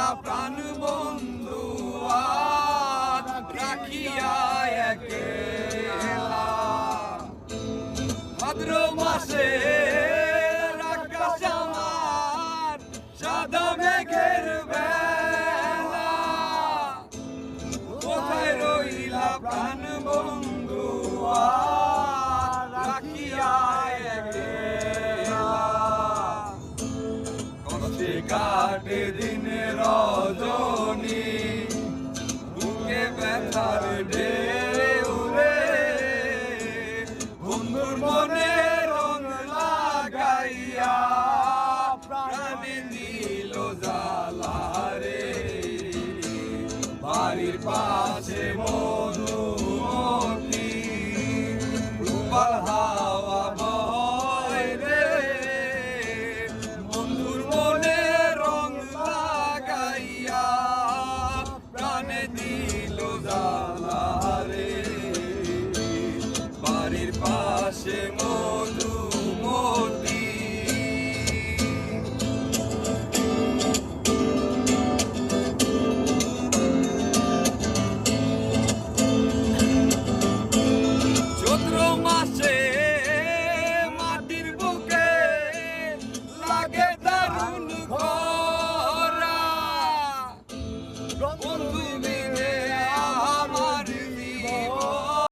বাংলা প্রাণ বন্ধু রাখিয়া একেলা ভাদ্র মাসে Bye. কাটে দিন রজনী। বুকে ব্যথার ঢেউ রে। বন্ধুর মনে রং লাগাইয়া প্রাণে নীল জ্বালা রে। বাড়ির পাশে দিল জালারে। বাড়ির পাশে মা